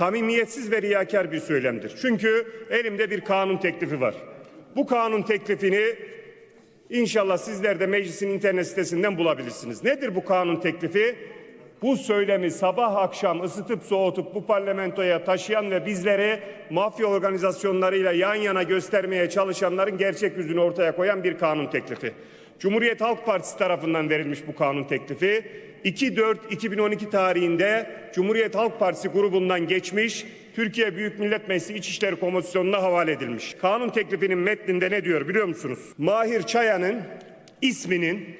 samimiyetsiz ve riyakar bir söylemdir. Çünkü elimde bir kanun teklifi var. Bu kanun teklifini İnşallah sizler de meclisin internet sitesinden bulabilirsiniz. Nedir bu kanun teklifi? Bu söylemi sabah akşam ısıtıp soğutup bu parlamentoya taşıyan ve bizleri mafya organizasyonlarıyla yan yana göstermeye çalışanların gerçek yüzünü ortaya koyan bir kanun teklifi. Cumhuriyet Halk Partisi tarafından verilmiş bu kanun teklifi. 2-4-2012 tarihinde Cumhuriyet Halk Partisi grubundan geçmiş, Türkiye Büyük Millet Meclisi İçişleri Komisyonu'na havale edilmiş. Kanun teklifinin metninde ne diyor biliyor musunuz? Mahir Çayan'ın isminin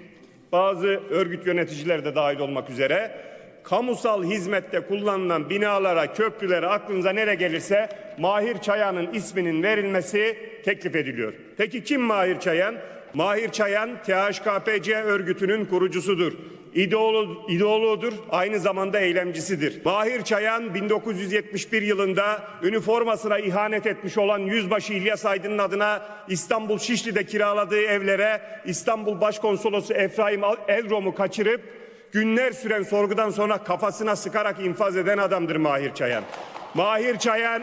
bazı örgüt yöneticileri de dahil olmak üzere kamusal hizmette kullanılan binalara, köprülere aklınıza nere gelirse Mahir Çayan'ın isminin verilmesi teklif ediliyor. Peki kim Mahir Çayan? Mahir Çayan THKPC örgütünün kurucusudur. İdeolo, aynı zamanda eylemcisidir. Mahir Çayan 1971 yılında üniformasına ihanet etmiş olan Yüzbaşı İlyas Aydın'ın adına İstanbul Şişli'de kiraladığı evlere İstanbul Başkonsolosu Efraim Evrom'u kaçırıp günler süren sorgudan sonra kafasına sıkarak infaz eden adamdır Mahir Çayan. Mahir Çayan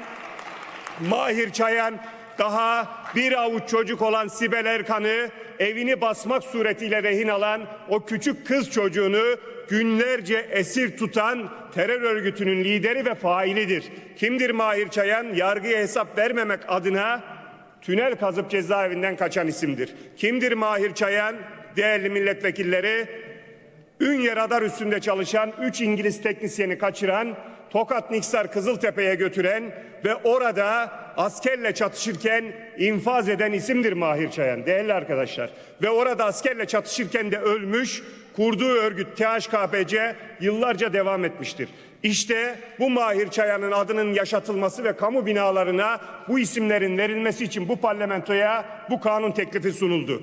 Mahir Çayan daha bir avuç çocuk olan Sibel Erkan'ı evini basmak suretiyle rehin alan o küçük kız çocuğunu günlerce esir tutan terör örgütünün lideri ve failidir. Kimdir Mahir Çayan? Yargıya hesap vermemek adına tünel kazıp cezaevinden kaçan isimdir. Kimdir Mahir Çayan? Değerli milletvekilleri, Ünye radar üstünde çalışan 3 İngiliz teknisyeni kaçıran, Tokat Niksar Kızıltepe'ye götüren ve orada askerle çatışırken infaz eden isimdir Mahir Çayan değerli arkadaşlar. Ve orada askerle çatışırken de ölmüş, kurduğu örgüt THKPC yıllarca devam etmiştir. İşte bu Mahir Çayan'ın adının yaşatılması ve kamu binalarına bu isimlerin verilmesi için bu parlamentoya bu kanun teklifi sunuldu.